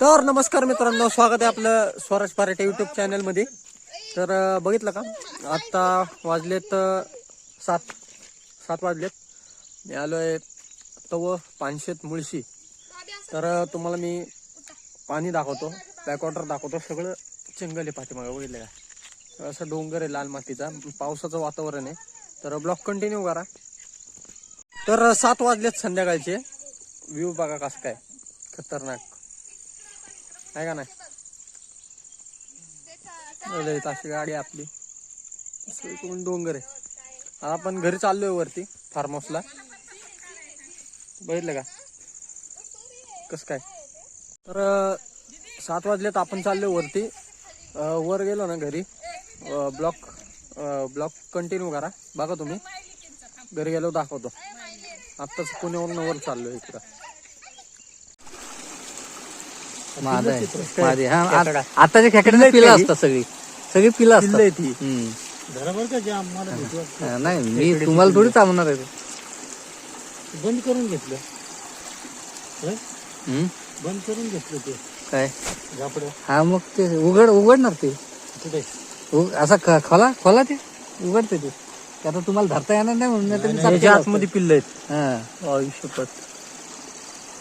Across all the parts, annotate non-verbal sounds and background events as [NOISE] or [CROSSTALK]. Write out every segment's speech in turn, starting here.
तर नमस्कार मित्रांनो स्वागत आहे आपलं स्वराज पारेटे युट्यूब चॅनलमध्ये तर बघितलं का? आत्ता वाजलेत सात सात वाजलेत. मी आलो आहे तव पानशेत मुळशी. तर तुम्हाला मी पाणी दाखवतो बॅकवॉटर दाखवतो सगळं जंगल आहे पाठीमागं बघितलं का? असं डोंगर आहे लाल मातीचा पावसाचं वातावरण आहे. तर ब्लॉक कंटिन्यू करा. तर सात वाजलेत संध्याकाळचे. व्ह्यू बघा कसं काय खतरनाक. आहे का नाही? अशी गाडी आपली. असं इकडून डोंगर आहे. आपण घरी चाललोय वरती फार्म हाऊसला बघितलं का? कस काय? तर सात वाजलेत आपण चाललोय वरती. वर गेलो ना घरी. ब्लॉक ब्लॉक कंटिन्यू करा. बघा तुम्ही. घरी गेलो दाखवतो. आत्ताच पुण्यावरून वर चाललोय इकडं. आहे. हा खेकडा. आ- आताच्या खेकड्यांना पिल्लं पिलं असतात सगळी. सगळी पिलं पिल्लं आहे असतात ती हम्म. बरोबर का जे आम्हाला भेटू हा, नाही मी तुम्हाला थोडी चालवणार आहे. ते. बंद करून घेतलं. हं? हम्म? बंद करून घेतलं ते. काय? झापडं. हा मग ते उघड उघडणार ते. कुठे उघ- असा ख- खोला? खोला ते? उघडते ते. ते आता तुम्हाला धरता येणार नाही म्हणून नाही तर मी केलं पिल्ल आहेत. हा. आयुष्यपत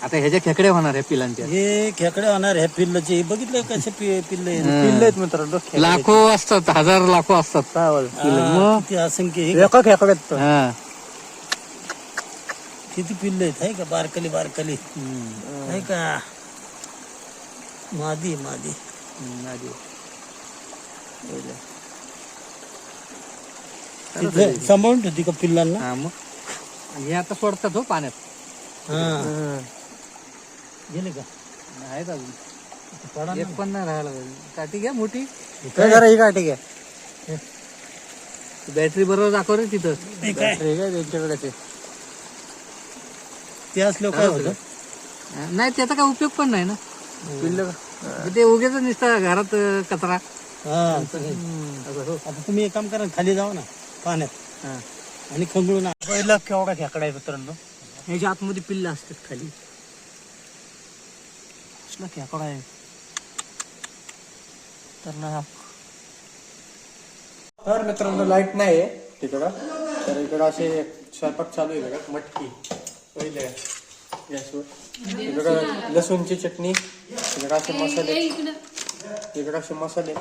आता ह्याच्या खेकड्या होणार आहे पिलांच्या हे खेकडे होणार ह्या पिल्लचे. बघितलं कसे पि- पिल्ल? आहे? पिल्ल आहेत मित्रांनो खेकडे. लाखो असतात हजार लाखो असतात. काय बोल हा, किती असंख्य हे एका खेकड्यात तर. हा. किती पिल्ल आहेत आहे का? Broccoli broccoli. आहे का? मादी मादी. तिथे सांभाळून ठेवती का पिल्लांना? हा मग. हे आता सोडतात हो पाण्यात. हं. गेले का? आहेत अजून. पडा ना. एक पण नाही राहायला पाहिजे. काठी घ्या मोठी. काय? ही काठी घ्या. बॅटरी बरोबर दाखव रे तिथं. हे काय? काय त्यांच्याकडे ते. ते काय होतं? नाही त्याचा काय उपयोग पण नाही ना. पिल्ल का? ते उगेच नुसतं घरात अं, कचरा. हा. असं. हो. आता तुम्ही एक काम करा खाली जावा ना पाण्यात. हा. आणि खंगळून आ- पहिला केवढा खेकडा आहे मित्रांनो? ह्याच्या आतमध्ये पिल्ल असतात खाली. कसला खेकडा आहे तर ना तर मित्रांनो लाइट नाही आहे तिकडं. तर इकडं असे स्वयंपाक चालू आहे बघा मटकी पहिले गॅसवर इकडं लसूणची चटणी इकडं असे मसाले. इकडं असे मसाले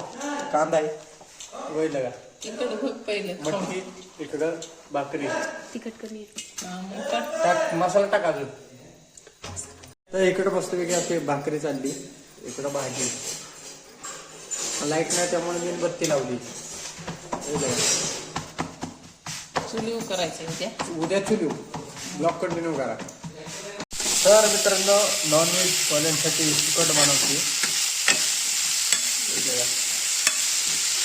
कांदा आहे वळलं का मटकी इकडं भाकरी. टाक मसाला टाक अजून. तर इकडं मस्तपैकी अशी भाकरी चालली. इकडं भाजी. लाइट नाही त्यामुळे मी बत्ती लावली. का? चुलीव करायचे उद्या. उद्या चुलू. ब्लॉक कंटिन्यू करा. तर मित्रांनो नॉनव्हेज वाल्यांसाठी तिखट बनवते.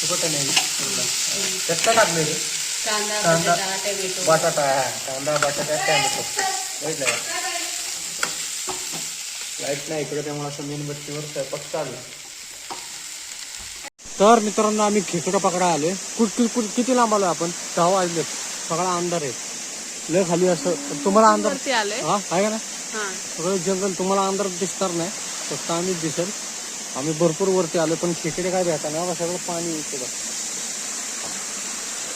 तिखट नाही कच्चा टाकले कांदा. बटाटा हा कांदा बटाटा टॅमॅटो. का लाइट नाही इकडे त्यामुळे असं मेणबत्तीवर स्वयंपाक चालू. तर मित्रांनो आम्ही खेकडा पकडा आलोय कुठ कुठ- कुठ- किती लांब आलोय आपण? दहा वाजले सगळा अंधार आहे. लय खाली असं तुम्हाला अंधार हा आहे का ना हा. सगळं जंगल तुम्हाला अंधार दिसणार नाही. फक्त आम्हीच दिसेल. आम्ही भरपूर वरती आलो पण खेकडे काय भेटा ना सगळं पाणी इकडं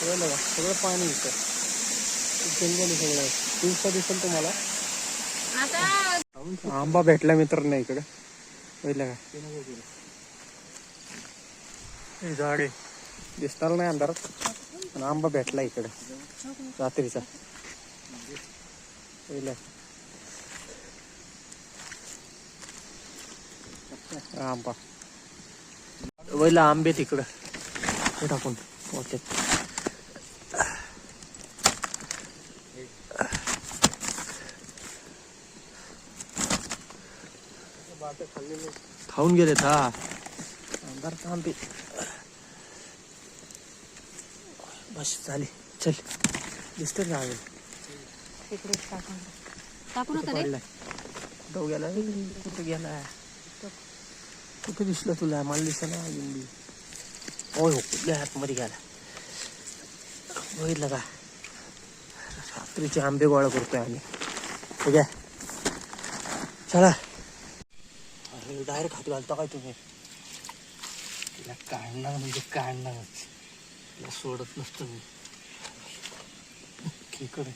सगळं बघा सगळं पाणी इथं. जंगल सगळं. दिवसा दिसेल तुम्हाला. आता आंबा भेटला मित्र नाही इकडे. पहिलं का? हे झाड. आहे दिसणार नाही अंधारात पण आंबा भेटला इकडे. रात्रीचा. पहिलं आंबा. वैला आंबे तिकडं. टाकून. पोत्यात. खाऊन आंबे बस झाली चल दिसत? टाकू नका रे गेला कुठे गेला कुठे दिसलं तुला मला दिसला अजून बी होय हो कुठल्या आतमध्ये गेला बघितलं का रात्रीचे आंबे गोळा करतोय आम्ही ठीक आहे चला डायरेक्ट हात घालता काय तुम्ही? तिला काढणार म्हणजे काढणारच. तिला सोडत नसतो मी. खेकडे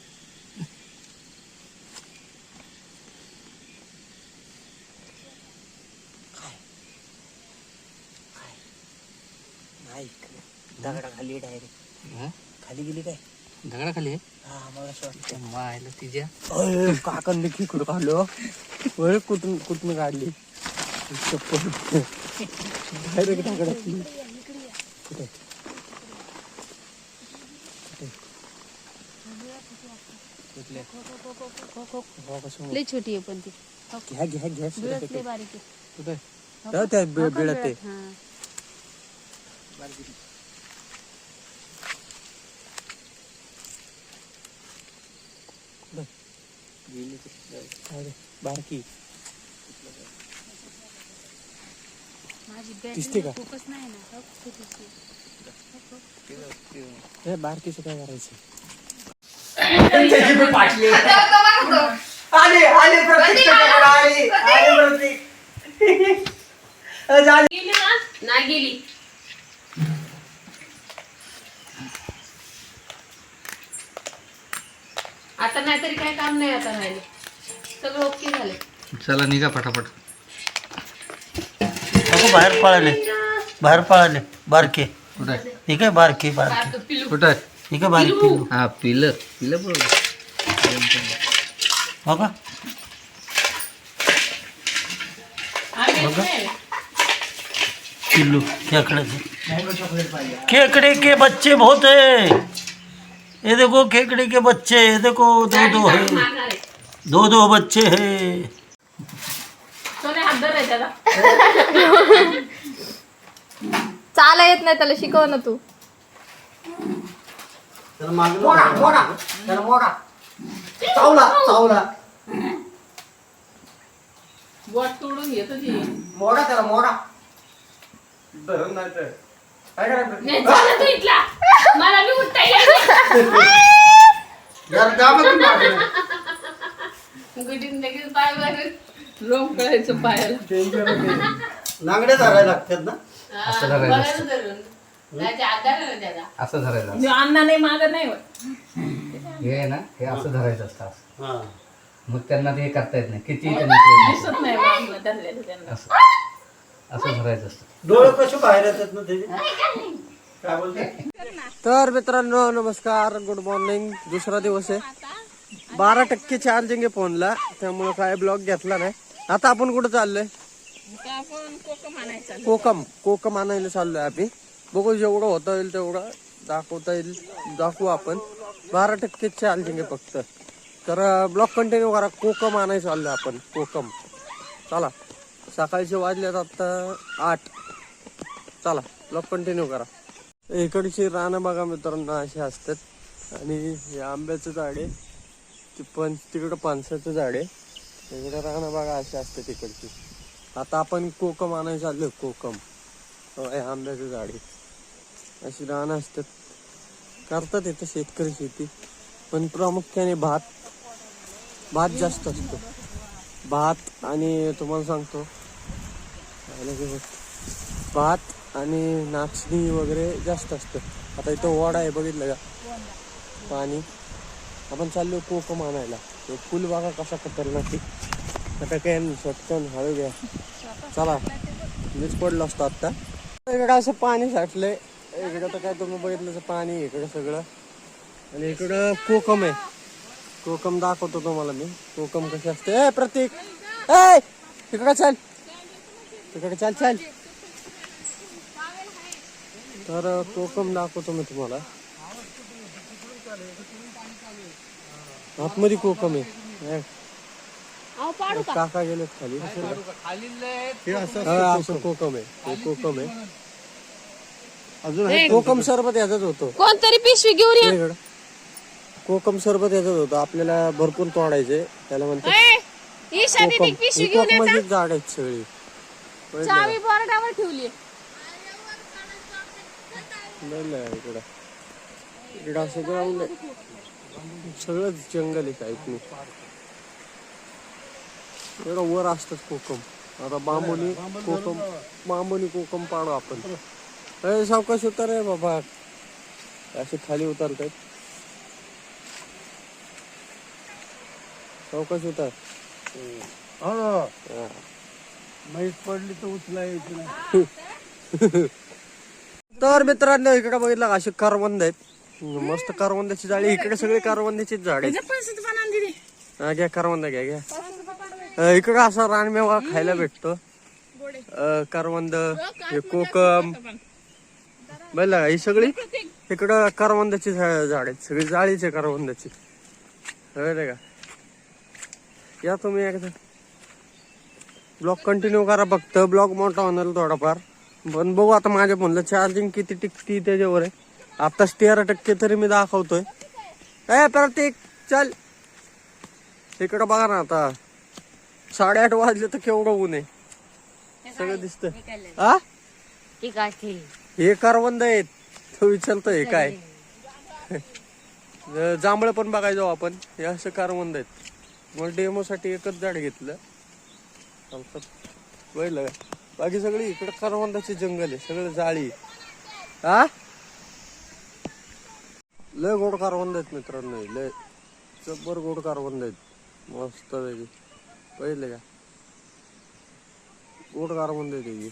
नाही दगडा खाली डायरेक्ट हा? खाली गेली काय? दगडाखाली? आहे हा मला असं वाटतं त्या मायला तिच्या. अय काकांनी खेकडं काढलं अय कुठून कुठून काढली? डायरेक्ट कुठे? हो? लई छोटी आहे पण ती घ्या घ्या घ्या बिळच लई बारीक आहे. कुठे जाऊ त्या बि- बिळात अरे, बारकी. माझी दिसते का? फोकस नाही ना. हो, छोटीशी. हे बारकीचं काय करायचं? गेली ना? नाही गेली. आता नाहीतरी काय काम नाही आता राहिले. सगळं ओके झाले. चला निघा फटाफट नको बाहेर पळाले बाहेर पळाले बारके कुठे आहे? ठीक आहे बारके बारके कुठे आहे? ठीक आहे बारीक पिल्लू हा पिलं पिलं बरोबर हो। का. पिल्लू खेकड़े से। खेकड़े के। बच्चे बहुत है। ये देखो खेकड़े के बच्चे ये देखो दो दो है दो दो बच्चे है। सोने हात त्याला. चाला येत नाही त्याला शिकव ना तू. बोट तोडून घेत ती. मोडा त्याला मोडा. नाही, चला तू इथला. मला बी उठता येईल लगेच पाय रोम कळायचं पायाला नांगडे धरायला लागतात ना? हा, ना त्याला. असं धरायचं अण्णा नाही मागत नाही होत. हे आहे ना हे असं धरायचं असतं असं. हा. मग त्यांना ते करता येत नाही. किती त्यांनी दिसत नाही बाबा धरलेलं त्यांना. असं. असं धरायचं असतं. डोळे कसे बाहेर येतात ना त्याचे काय बोलते तर मित्रांनो नमस्कार गुड मॉर्निंग दुसरा दिवस आहे. बारा टक्के चार्जिंग आहे फोनला त्यामुळे काय ब्लॉग घेतला नाही. आता आपण कुठं चाललोय? कोकम कोकम आणायला चाललोय आम्ही. बघू जेवढं होता येईल तेवढं दाखवता येईल. दाखवू आपण. बारा टक्के चार्जिंग आहे फक्त. तर ब्लॉग कंटिन्यू करा. कोकम आणायला चाललोय आपण. कोकम. चला. सकाळचे वाजलेत आता आठ. चला. ब्लॉग कंटिन्यू करा. इकडची रानं बघा मित्रांनो अशी असतात. आणि हे आंब्याचं झाड आहे. ते पण तिकडं पणसाचं झाड आहे. इकडे रानं बघा अशी असते तिकडची. आता आपण कोकम आणायला चाललो कोकम. हो, हे आंब्याचं झाड अशी राहणं असतात. करतात इथं शेतकरी शेती पण प्रामुख्याने भात भात जास्त असतो. भात आणि तुम्हाला सांगतो भात आणि नाचणी वगैरे जास्त असतं. आता इथं वडा आहे बघितलं का? पाणी. आपण चाललो कोकम आणायला. फुलबागा फुल बघा कसा खतरनाक आता काय सटकन हळू घ्या. चला. मीच पडलो असतो आत्ता इकडं असं पाणी साठलंय. इकडं तर काय तुम्ही बघितलं पाणी इकडं सगळं. आणि इकडं कोकम आहे. कोकम दाखवतो तुम्हाला मी. कोकम कसे असते. ए प्रतीक! ए इकडं चल. तिकडे चल चल. तर कोकम दाखवतो मी तुम्हाला. आतमध्ये कोकम आहे. अहो पाडू का? काका गेलेत खाली. हा, असं कोकम आहे. हे कोकम आहे. अजून कोकम सरबत याचाच होतो. कोणतरी पिशवी घेऊन ये. कोकम सरबत याचाच होतं. आपल्याला भरपूर तोडायचे त्याला म्हणतात ए, ईशा कोकम. पिशवी ही घेऊन ये कोकमाचीच झाड आहेत सगळी. बघितलं? चावी बोर्डावर ठेवली. नाही इकडं. इकडं असं ग्राउंड आहे. सगळंच जंगल आहे साईडने एवढं वर असतात कोकम. आता बांबोनी कोकम बांबोनी कोकम पाडू आपण. अरे सावकाश उतर आहे बाबा. असे खाली उतरत आहेत सावकाश उतर. हा. म्हैस पडली तर उचला यायची नाही. [LAUGHS] तर मित्रांनो इकडे बघितलं अशी करवंद आहेत. मस्त करवंदाची जाळी. इकडे सगळे करवंदाचीच झाड आहेत. हा, घ्या करवंद घ्या घ्या. इकडं असा रानमेवा खायला भेटतो. करवंद हे कोकम. बघितलं ही सगळी? इकडं करवंदाची झा- झाड आहेत सगळी जाळीचे करवंदाची. का? या तुम्ही एकदा. ब्लॉग कंटिन्यू करा फक्त ब्लॉग मोठा होणार थोडाफार. पण बघू आता माझ्या म्हणलं चार्जिंग किती टिकती त्याच्यावर आहे. आताच तेरा टक्के तरी मी दाखवतोय. काय प्रत्येक चल. इकडं बघा ना आता. साडेआठ वाजले तर केवढं ऊन आहे? सगळं दिसतंय. आ? हे करवंद आहेत. तो विचारतो हे काय? [LAUGHS] जांभळं पण बघायला जाऊ आपण. हे असं करवंद आहेत. मग डेमो साठी एकच झाड घेतलं. आमचं बाकी सगळी इकडं करवंदाचे जंगल आहे. सगळं जाळी हा लय गोड कारवंद आहेत मित्रांनो लय जब्बर गोड कारवंद आहेत. मस्त पैकी पहिले का? गोड कारवंद आहेत हे.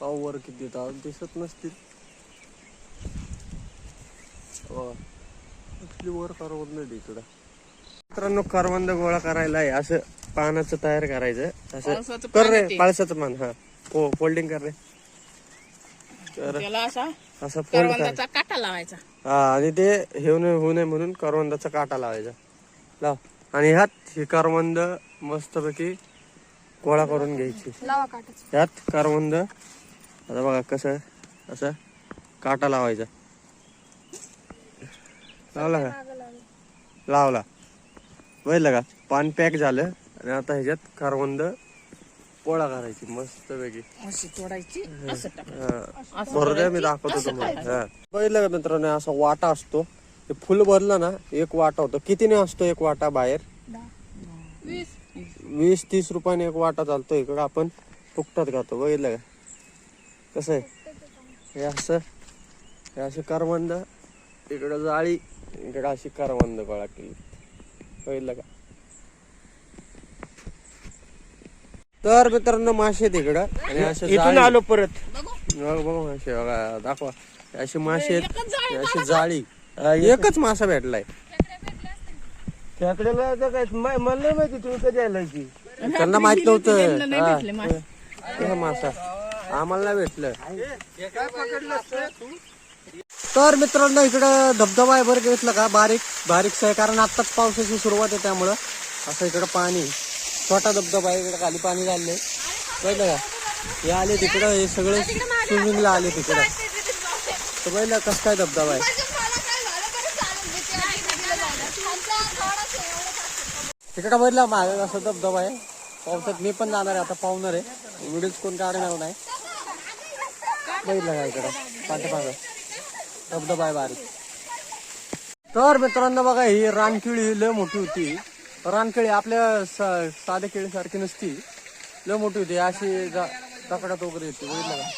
पाव वर किती तास दिसत नसतील. वर इकडं मित्रांनो करवंद गोळा करायला आहे. असं पानाचं तयार करायचं. असं कर रे पाळसाचं पान. हा. हो फोल्डिंग कर रे. तर असा फोल्ड कर. काटा लावायचा. हा आणि ते हे होऊ नये म्हणून करवंदाचा काटा लावायचा. लाव. आणि ह्यात ही करवंद मस्तपैकी गोळा करून घ्यायची. ह्यात करवंद आता बघा कसं असं काटा लावायचा. लावला का? लावला. बघितलं का? पान पॅक झालं आणि आता ह्याच्यात करवंद पोळा करायची मस्तपैकी. अशी तोडायची असं टाक. भरू द्या मी दाखवतो तुम्हाला. हा. बघितलं का मित्रांनो असा वाटा असतो. ते फुल भरलं ना एक वाटा होतो. कितीने असतो एक वाटा बाहेर? वीस तीस रुपयाने एक वाटा चालतो इकडं. आपण फुकटात खातो बघितलं का? कसं आहे? हे असं हे असे करवंद इकडं जाळी इकडं अशी करवंद गोळा केली. बघितलं का? तर मित्रांनो मासे आहेत इकडं. आणि असे इथून आलो परत. बघ बघ मासे. बघा दाखवा. अशी मासे आहेत अशी जाळी. एकच मासा भेटलाय. खेकड्याला आता काय मा- मला नाही माहिती तुम्ही कधी आलाय की. त्यांना माहीत नव्हतं. हा. मासे. हे मासा. आम्हाला नाही भेटलं. तर मित्रांनो इकडं धबधबा आहे बरं घेतलं का? बारीक बारीकच आहे कारण आत्ताच पावसाची सुरुवात आहे त्यामुळं. असं इकडं पाणी छोटा धबधबा आहे इकडं खाली पाणी झालंय कळलं का हे आले तिकडं हे सगळे स्विमिंगला आले तिकडं. तर पहिलं कसं काय धबधबा आहे. तिकडं बघितलं माझा असं धबधबा आहे. पावसात मी पण जाणार आहे आता पाहुणार आहे. व्हिडिओज कोण काढणार नाही. बघितलं का इकडं? पाठीमागं. धबधबा आहे बारीक. तर मित्रांनो बघा ही रानकिळी लय मोठी होती. रानकिळी आपल्या सा- साध्या केळीसारखी नसती. लय मोठी होती. अशी दकडात वगैरे येते बघितलं का?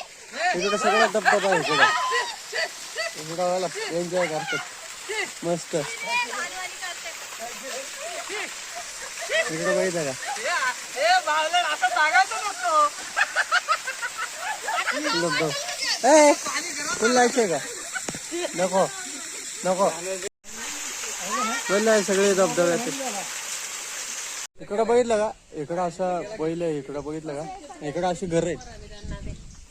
तिकडे सगळं धबधबा आहे इकडे. इकडं एन्जॉय करतात. मस्त. इकडे बघितलं का? फुल जायचंय का? नको नको. बोललाय सगळे धबधब्याचे इकडं बघितलं का? इकडं असं पहिलं आहे, इकडं बघितलं का? इकडं अशी घर आहेत.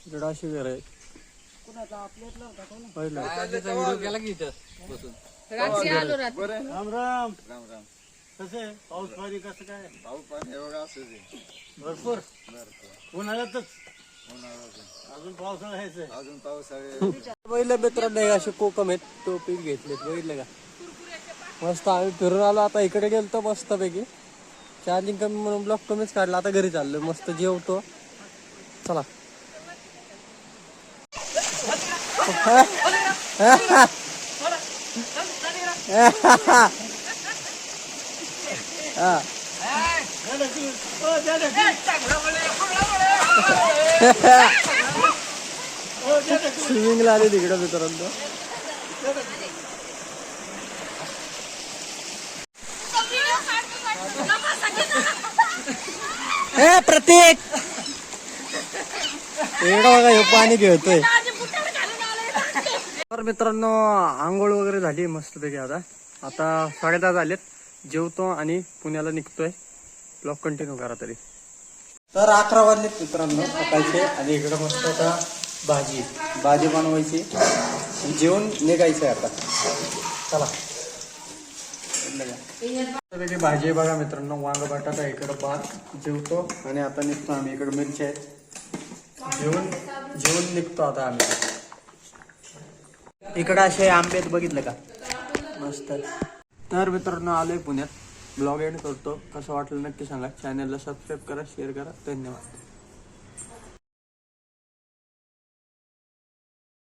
इकडं अशी घर आहेत. पहिलं व्हिडिओ केला की? इथं बसून रात्री आलो रात्री राम राम. राम राम. कसं आहे? पाऊस पाणी कसं काय? पाऊस पाणी भरपूर. उन्हाळ्यातच. अजून पावसाळा यायचंय पहिलं मित्रांनो हे असे कोकम आहेत. टोपी घेतलेत बघितलं का मस्त आम्ही फिरून आलो. आता इकडे गेलतो मस्त पैकी चार्जिंग कमी म्हणून ब्लॉक कमीच काढला. आता घरी चाललो मस्त जेवतो. चला. [LAUGHS] [LAUGHS] हा स्विमिंगला आले तिकडं मित्रांनो. ए प्रतीक! एवढा बघा हे पाणी घेतोय तर मित्रांनो आंघोळ वगैरे झाली मस्त पैकी आता. आता साडेदहा झालेत. जेवतो आणि पुण्याला निघतोय. ब्लॉग कंटिन्यू करा तरी. तर अकरा वाजलेत मित्रांनो सकाळचे आणि इकडं मस्त आता भाजी भाजी बनवायची. जेवण निघायचं निघायचंय आता. चला. भाजी बघा मित्रांनो वांग बटाटा इकडं भात जेवतो आणि आता निघतो आम्ही. इकडं मिरची आहेत जेवण जेवण निघतो आता आम्ही. इकडं असे आंबे बघितलं का? मस्त. तर मित्रांनो आलोय पुण्यात. ब्लॉग एंड करतो. कसं वाटलं नक्की सांगा. चॅनलला सबस्क्राईब करा शेअर करा. धन्यवाद.